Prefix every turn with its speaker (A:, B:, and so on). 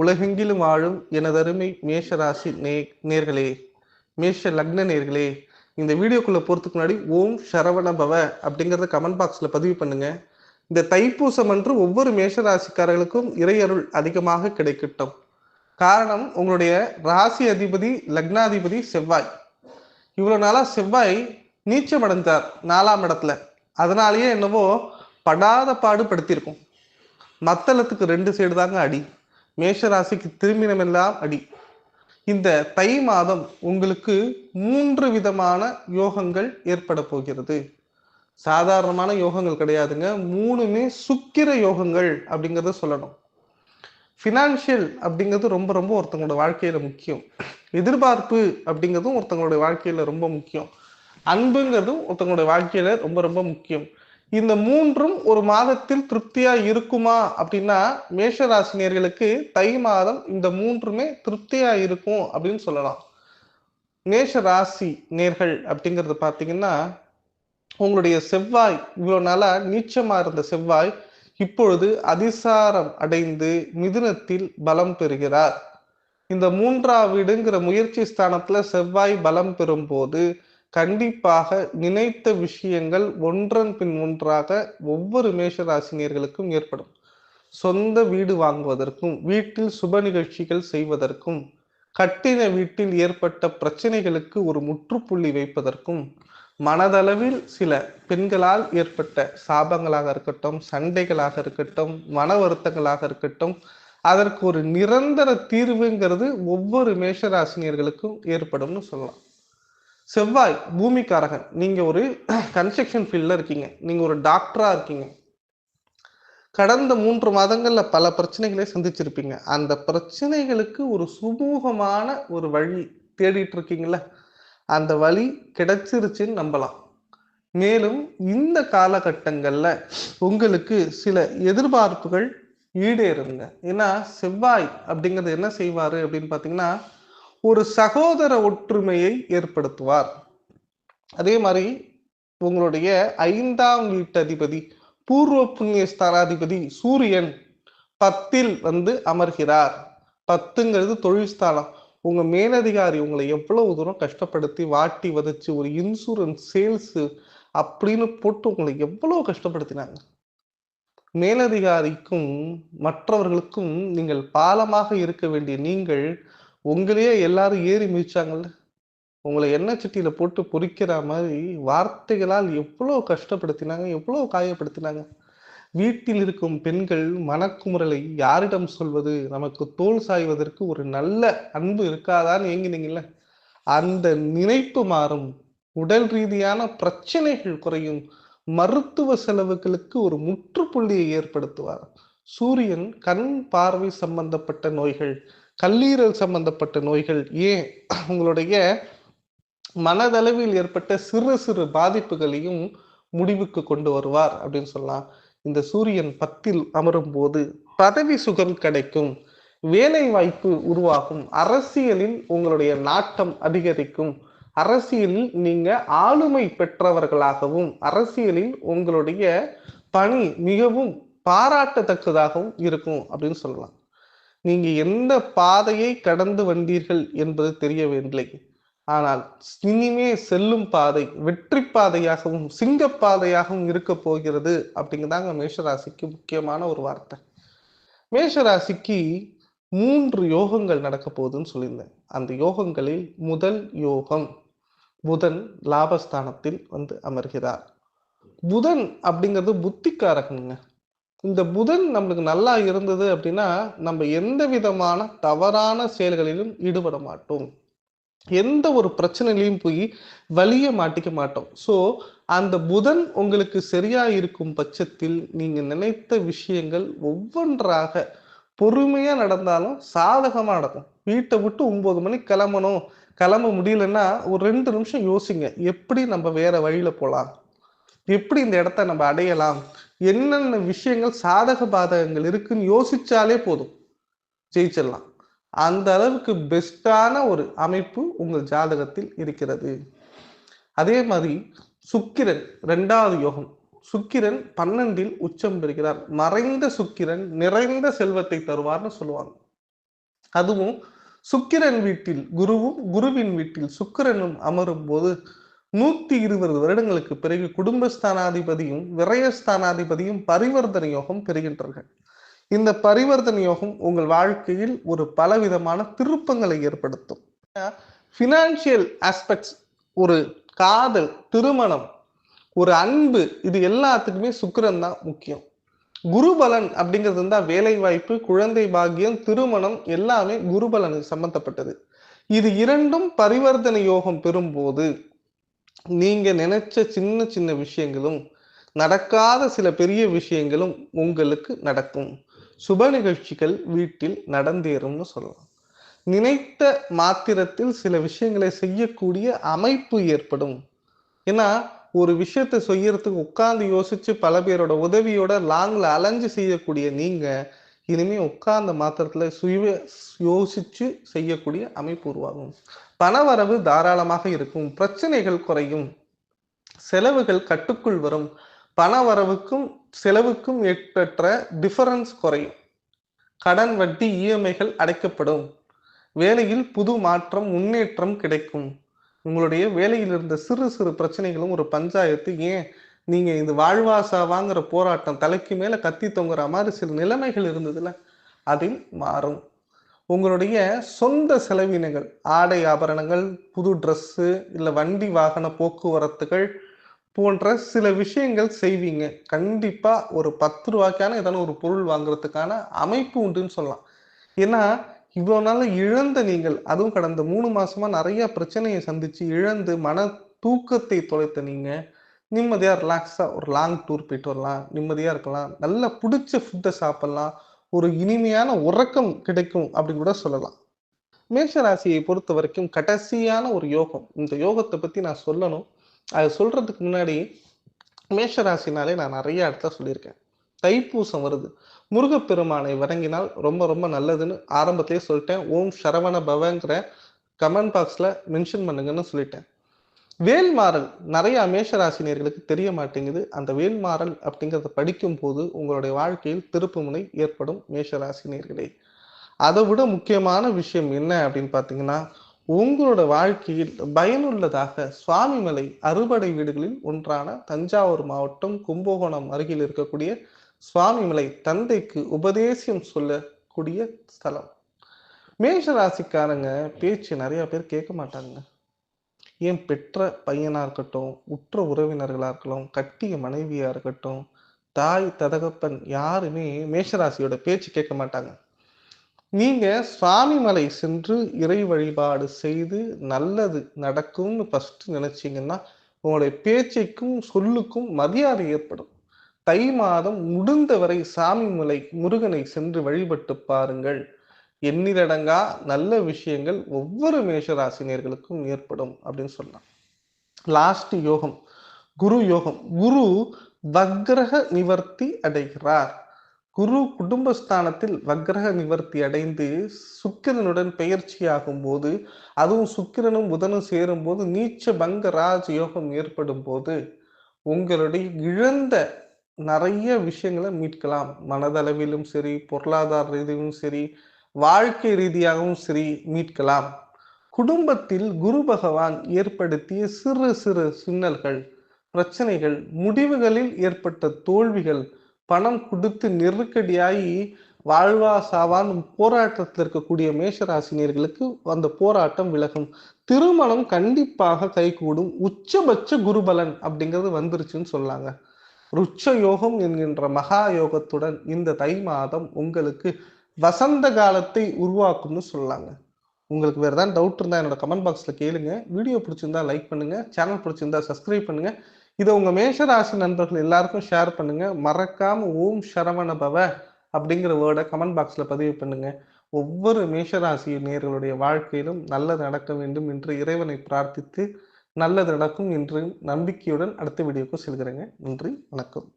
A: உலகெங்கிலும் வாழும் எனதருமை மேஷ ராசி நே நேர்களே மேஷ லக்ன நேர்களே இந்த வீடியோக்குள்ளே போகிறதுக்கு முன்னாடி ஓம் சரவண பவ அப்படிங்கிறத கமெண்ட் பாக்ஸில் பதிவு பண்ணுங்க. இந்த தைப்பூசம் அன்று ஒவ்வொரு மேஷ ராசிக்காரர்களுக்கும் இறையருள் அதிகமாக கிடைக்கட்டும். காரணம் உங்களுடைய ராசி அதிபதி லக்னாதிபதி செவ்வாய். இவ்வளோ நாளாக செவ்வாய் நீச்சம் அடைந்தார் நாலாம் இடத்துல. அதனாலேயே என்னவோ படாத பாடு படுத்திருக்கும் மத்தளத்துக்கு ரெண்டு சைடு தாங்க அடி. மேஷராசிக்கு திரும்பினமெல்லாம் அடி. இந்த தை மாதம் உங்களுக்கு மூன்று விதமான யோகங்கள் ஏற்பட போகிறது. சாதாரணமான யோகங்கள் கிடையாதுங்க. மூணுமே சுக்கிர யோகங்கள் அப்படிங்கிறத சொல்லணும். ஃபினான்ஷியல் அப்படிங்கிறது ரொம்ப ரொம்ப ஒருத்தங்களோட வாழ்க்கையில முக்கியம். எதிர்பார்ப்பு அப்படிங்கிறதும் ஒருத்தங்களுடைய வாழ்க்கையில ரொம்ப முக்கியம். அன்புங்கிறதும் ஒருத்தங்களுடைய வாழ்க்கையில ரொம்ப ரொம்ப முக்கியம். இந்த மூன்றும் ஒரு மாதத்தில் திருப்தியா இருக்குமா? அப்படின்னா மேஷராசினியர்களுக்கு தை மாதம் இந்த மூன்றுமே திருப்தியா இருக்கும் அப்படின்னு சொல்லலாம். மேஷ ராசி நேர்கள் அப்படிங்கிறது பார்த்தீங்கன்னா உங்களுடைய செவ்வாய் இவ்வளவு நாளா நீச்சமா இருந்த செவ்வாய் இப்பொழுது அதிசாரம் அடைந்து மிதுனத்தில் பலம் பெறுகிறார். இந்த மூன்றாம் வீடுங்கிற முயற்சி ஸ்தானத்துல செவ்வாய் பலம் பெறும்போது போது கண்டிப்பாக நினைத்த விஷயங்கள் ஒன்றன் பின் ஒன்றாக ஒவ்வொரு மேஷராசினியர்களுக்கும் ஏற்படும். சொந்த வீடு வாங்குவதற்கும் வீட்டில் சுப நிகழ்ச்சிகள் செய்வதற்கும் கட்டின வீட்டில் ஏற்பட்ட பிரச்சனைகளுக்கு ஒரு முற்றுப்புள்ளி வைப்பதற்கும் மனதளவில் சில பெண்களால் ஏற்பட்ட சாபங்களாக இருக்கட்டும் சண்டைகளாக இருக்கட்டும் மன வருத்தங்களாக இருக்கட்டும் அதற்கு ஒரு நிரந்தர தீர்வுங்கிறது ஒவ்வொரு மேஷராசினியர்களுக்கும் ஏற்படும்னு சொல்லலாம். செவ்வாய் பூமிக்காரகன். நீங்க ஒரு கன்ஸ்ட்ரக்ஷன் ஃபீல்டில் இருக்கீங்க. நீங்க ஒரு டாக்டரா இருக்கீங்க. கடந்த மூன்று மாதங்கள்ல பல பிரச்சனைகளை சந்திச்சிருப்பீங்க. அந்த பிரச்சனைகளுக்கு ஒரு சுமூகமான ஒரு வழி தேடிட்டு இருக்கீங்கள அந்த வழி கிடைச்சிருச்சுன்னு நம்பலாம். மேலும் இந்த காலகட்டங்கள்ல உங்களுக்கு சில எதிர்பார்ப்புகள் ஈடேறுங்க. ஏன்னா செவ்வாய் அப்படிங்கிறது என்ன செய்வாரு அப்படின்னு பார்த்தீங்கன்னா ஒரு சகோதர ஒற்றுமையை ஏற்படுத்துவார். அதே மாதிரி உங்களுடைய ஐந்தாம் வீட்டு அதிபதி பூர்வ புண்ணிய ஸ்தானாதிபதி சூரியன் பத்தில் வந்து அமர்கிறார். பத்துங்கிறது தொழில் ஸ்தானம் உங்க மேலதிகாரி உங்களை எவ்வளவு தூரம் கஷ்டப்படுத்தி வாட்டி வதச்சு ஒரு இன்சூரன்ஸ் சேல்ஸ் அப்படின்னு போட்டு உங்களை எவ்வளவு கஷ்டப்படுத்தினாங்க? மேலதிகாரிக்கும் மற்றவர்களுக்கும் நீங்கள் பாலமாக இருக்க வேண்டிய நீங்கள் உங்களையே எல்லாரும் ஏறி மிதிச்சாங்கல்ல? உங்களை எண்ணெய் சட்டியில போட்டு பொறிக்கிற மாதிரி வார்த்தைகளால் எவ்வளோ கஷ்டப்படுத்தினாங்க எவ்வளோ காயப்படுத்தினாங்க? வீட்டில் இருக்கும் பெண்கள் மனக்குமுறலை யாரிடம் சொல்வது? நமக்கு தோல் சாய்வதற்கு ஒரு நல்ல அன்பு இருக்காதான்னு ஏங்கினீங்கல்ல? அந்த நினைப்பு மாறும். உடல் ரீதியான பிரச்சனைகள் குறையும். மருத்துவ செலவுகளுக்கு ஒரு முற்றுப்புள்ளியை ஏற்படுத்துவார். சூரியன் கண் பார்வை சம்பந்தப்பட்ட நோய்கள். கல்லீரல் சம்பந்தப்பட்ட நோய்கள் ஏன் உங்களுடைய மனதளவில் ஏற்பட்ட சிறு சிறு பாதிப்புகளையும் முடிவுக்கு கொண்டு வருவார் அப்படின்னு சொல்லலாம். இந்த சூரியன் பத்தில் அமரும் போது பதவி சுகம் கிடைக்கும். வேலை வாய்ப்பு உருவாகும். அரசியலில் உங்களுடைய நாட்டம் அதிகரிக்கும். அரசியலில் நீங்க ஆளுமை பெற்றவர்களாகவும் அரசியலில் உங்களுடைய பணி மிகவும் பாராட்டத்தக்கதாகவும் இருக்கும் அப்படின்னு சொல்லலாம். நீங்க எந்த பாதையை கடந்து வந்தீர்கள் என்பது தெரியவில்லை ஆனால் இனிமே செல்லும் பாதை வெற்றி பாதையாகவும் சிங்க பாதையாகவும் இருக்க போகிறது அப்படிங்கிறதாங்க மேஷராசிக்கு முக்கியமான ஒரு வார்த்தை. மேஷராசிக்கு மூன்று யோகங்கள் நடக்க போகுதுன்னு சொல்லியிருந்தேன். அந்த யோகங்களில் முதல் யோகம் புதன் லாபஸ்தானத்தில் வந்து அமர்கிறார். புதன் அப்படிங்கிறது புத்திக்காரகனுங்க. இந்த புதன் நம்மளுக்கு நல்லா இருந்தது அப்படின்னா நம்ம எந்த விதமான தவறான செயல்களிலும் ஈடுபட மாட்டோம். எந்த ஒரு பிரச்சனையிலையும் போய் வழிய மாட்டிக்க மாட்டோம். ஸோ அந்த புதன் உங்களுக்கு சரியா இருக்கும் பட்சத்தில் நீங்க நினைத்த விஷயங்கள் ஒவ்வொன்றாக பொறுமையா நடந்தாலும் சாதகமா நடக்கும். வீட்டை விட்டு ஒன்பது மணிக்கு கிளம்பணும். கிளம்ப முடியலன்னா ஒரு ரெண்டு நிமிஷம் யோசிங்க. எப்படி நம்ம வேற வழியில போலாம்? எப்படி இந்த இடத்த நம்ம அடையலாம்? என்னென்ன விஷயங்கள் சாதக பாதகங்கள் இருக்குன்னு யோசிச்சாலே போதும். ஜெயிச்சிடலாம். அந்த அளவுக்கு பெஸ்டான ஒரு அமைப்பு உங்கள் ஜாதகத்தில் இருக்கிறது. அதே மாதிரி சுக்கிரன் ரெண்டாவது யோகம். சுக்கிரன் பன்னெண்டில் உச்சம் பெறுகிறார். மறைந்த சுக்கிரன் நிறைந்த செல்வத்தை தருவார்னு சொல்லுவாங்க. அதுவும் சுக்கிரன் வீட்டில் குருவும் குருவின் வீட்டில் சுக்கிரனும் அமரும் போது நூத்தி இருபது வருடங்களுக்கு பிறகு குடும்பஸ்தானாதிபதியும் விரயஸ்தானாதிபதியும் பரிவர்த்தனை யோகம் பெறுகின்றார்கள். இந்த பரிவர்த்தனை யோகம் உங்கள் வாழ்க்கையில் ஒரு பலவிதமான திருப்பங்களை ஏற்படுத்தும். ஃபினான்சியல் ஆஸ்பெக்ட்ஸ் ஒரு காதல் திருமணம் ஒரு அன்பு இது எல்லாத்துக்குமே சுக்கிரன் தான் முக்கியம். குருபலன் அப்படிங்கிறது இருந்தால் வேலை வாய்ப்பு குழந்தை பாக்கியம் திருமணம் எல்லாமே குருபலனுக்கு சம்பந்தப்பட்டது. இது இரண்டும் பரிவர்த்தனை யோகம் பெறும்போது நீங்க நினைச்ச சின்ன சின்ன விஷயங்களும் நடக்காத சில பெரிய விஷயங்களும் உங்களுக்கு நடக்கும். சுப நிகழ்ச்சிகள் வீட்டில் நடந்தேறும்னு சொல்லலாம். நினைத்த மாத்திரத்தில் சில விஷயங்களை செய்யக்கூடிய அமைப்பு ஏற்படும். ஏன்னா ஒரு விஷயத்தை செய்யறதுக்கு உட்கார்ந்து யோசிச்சு பல பேரோட உதவியோட லாங்ல அலைஞ்சு செய்யக்கூடிய நீங்க இனிமே உட்கார்ந்த மாத்திரத்துல சுய யோசிச்சு செய்யக்கூடிய அமைப்பு உருவாகும். பணவரவு தாராளமாக இருக்கும். பிரச்சனைகள் குறையும். செலவுகள் கட்டுக்குள் வரும். பணவரவுக்கும் செலவுக்கும் ஏற்பட்ட டிஃபரன்ஸ் குறையும். கடன் வட்டி இஎம்ஐகள் அடைக்கப்படும். வேலையில் புது மாற்றம் முன்னேற்றம் கிடைக்கும். உங்களுடைய வேலையில் இருந்த சிறு சிறு பிரச்சனைகளும் ஒரு பஞ்சாயத்து. ஏன்? நீங்க இந்த வாழ்வாசா வாங்குற போராட்டம் தலைக்கு மேல கத்தி தொங்குற மாதிரி சில நிலைமைகள் இருந்ததுல அதில் மாறும். உங்களுடைய சொந்த செலவினங்கள் ஆடை ஆபரணங்கள் புது ட்ரெஸ்ஸு இல்லை வண்டி வாகன போக்குவரத்துகள் போன்ற சில விஷயங்கள் செய்வீங்க. கண்டிப்பாக ஒரு பத்து ரூபாய்க்கான ஏதான ஒரு பொருள் வாங்குறதுக்கான அமைப்பு உண்டுன்னு சொல்லலாம். ஏன்னா இவ்வளோ நாள் இழந்த நீங்கள் அதுவும் கடந்த மூணு மாசமா நிறைய பிரச்சனையை சந்திச்சு இழந்து மன தூக்கத்தை தொலைத்த நீங்கள் நிம்மதியாக ரிலாக்ஸாக ஒரு லாங் டூர் போயிட்டு வரலாம். நிம்மதியாக இருக்கலாம். நல்லா பிடிச்ச ஃபுட்டை சாப்பிட்லாம். ஒரு இனிமையான உறக்கம் கிடைக்கும் அப்படின்னு கூட சொல்லலாம். மேஷராசியை பொறுத்த வரைக்கும் கடைசியான ஒரு யோகம். இந்த யோகத்தை பற்றி நான் சொல்லணும். அது சொல்கிறதுக்கு முன்னாடி மேஷராசினாலே நான் நிறைய இடத்துல சொல்லியிருக்கேன். தைப்பூசம் வருது. முருகப்பெருமானை வணங்கினால் ரொம்ப ரொம்ப நல்லதுன்னு ஆரம்பத்திலே சொல்லிட்டேன். ஓம் சரவண பவங்கிற கமெண்ட் பாக்ஸில் மென்ஷன் பண்ணுங்கன்னு சொல்லிட்டேன். வேல்மாறல் நிறைய மேஷராசினியர்களுக்கு தெரிய மாட்டேங்குது. அந்த வேல்மாறல் அப்படிங்கிறத படிக்கும் போது உங்களுடைய வாழ்க்கையில் திருப்புமுனை ஏற்படும் மேஷராசினியர்களே. அதை விட முக்கியமான விஷயம் என்ன அப்படின்னு பார்த்தீங்கன்னா உங்களோட வாழ்க்கையில் பயனுள்ளதாக சுவாமிமலை அறுபடை வீடுகளில் ஒன்றான தஞ்சாவூர் மாவட்டம் கும்பகோணம் அருகில் இருக்கக்கூடிய சுவாமிமலை தந்தைக்கு உபதேசம் சொல்லக்கூடிய ஸ்தலம். மேஷராசிக்காரங்க பேச்சு நிறைய பேர் கேட்க மாட்டாங்க ஏன் பெற்ற பையனாக இருக்கட்டும் உற்ற உறவினர்களாக இருக்கட்டும் கட்டிய மனைவியாக இருக்கட்டும் தாய் ததகப்பன் யாருமே மேஷராசியோட பேச்சு கேட்க மாட்டாங்க. நீங்க சுவாமிமலை சென்று இறை வழிபாடு செய்து நல்லது நடக்கும்னு ஃபஸ்ட்டு நினச்சிங்கன்னா உங்களுடைய பேச்சைக்கும் சொல்லுக்கும் மரியாதை ஏற்படும். தை மாதம் முடிந்தவரை சாமி மலை முருகனை சென்று வழிபட்டு பாருங்கள். எண்ணிலடங்கா நல்ல விஷயங்கள் ஒவ்வொரு மேஷராசினியர்களுக்கும் ஏற்படும் அப்படின்னு சொல்லலாம். லாஸ்ட் யோகம் குரு யோகம். குரு வக்ரக நிவர்த்தி அடைகிறார். குரு குடும்பஸ்தானத்தில் வக்ரக நிவர்த்தி அடைந்து சுக்கிரனுடன் பெயர்ச்சியாகும் போது அதுவும் சுக்கிரனும் புதனும் சேரும் போது நீச்ச பங்க ராஜ் யோகம் ஏற்படும் போது உங்களுடைய இழந்த நிறைய விஷயங்களை மீட்கலாம். மனதளவிலும் சரி பொருளாதார ரீதியிலும் சரி வாழ்க்கை ரீதியாகவும் சரி மீட்கலாம். குடும்பத்தில் குரு பகவான் ஏற்படுத்திய சிறு சிறு சின்னல்கள் பிரச்சனைகள் முடிவுகளில் ஏற்பட்ட தோல்விகள் பணம் கொடுத்து நெருக்கடியாகி வாழ்வா சாவான் போராட்டத்தில் இருக்கக்கூடிய மேஷராசினியர்களுக்கு அந்த போராட்டம் விலகும். திருமணம் கண்டிப்பாக கைகூடும். உச்சபட்ச குருபலன் அப்படிங்கிறது வந்துருச்சுன்னு சொல்லாங்க. ருச்ச யோகம் என்கின்ற மகா யோகத்துடன் இந்த தை மாதம் உங்களுக்கு வசந்த காலத்தை உருவாக்கும்னு சொல்லாங்க. உங்களுக்கு வேறு ஏதாவது டவுட் இருந்தால் என்னோட கமெண்ட் பாக்ஸில் கேளுங்க. வீடியோ பிடிச்சிருந்தா லைக் பண்ணுங்கள் சேனல் பிடிச்சிருந்தா சப்ஸ்கிரைப் பண்ணுங்கள் இதை உங்கள் மேஷராசி நண்பர்கள் எல்லாருக்கும் ஷேர் பண்ணுங்கள் மறக்காமல் ஓம் சரவண பவ அப்படிங்கிற வேர்டை கமெண்ட் பாக்ஸில் பதிவு பண்ணுங்கள் ஒவ்வொரு மேஷராசி நேர்களுடைய வாழ்க்கையிலும் நல்லது நடக்க வேண்டும் என்று இறைவனை பிரார்த்தித்து நல்லது நடக்கும் என்று நம்பிக்கையுடன் அடுத்த வீடியோக்கு செல்கிறேங்க. நன்றி. வணக்கம்.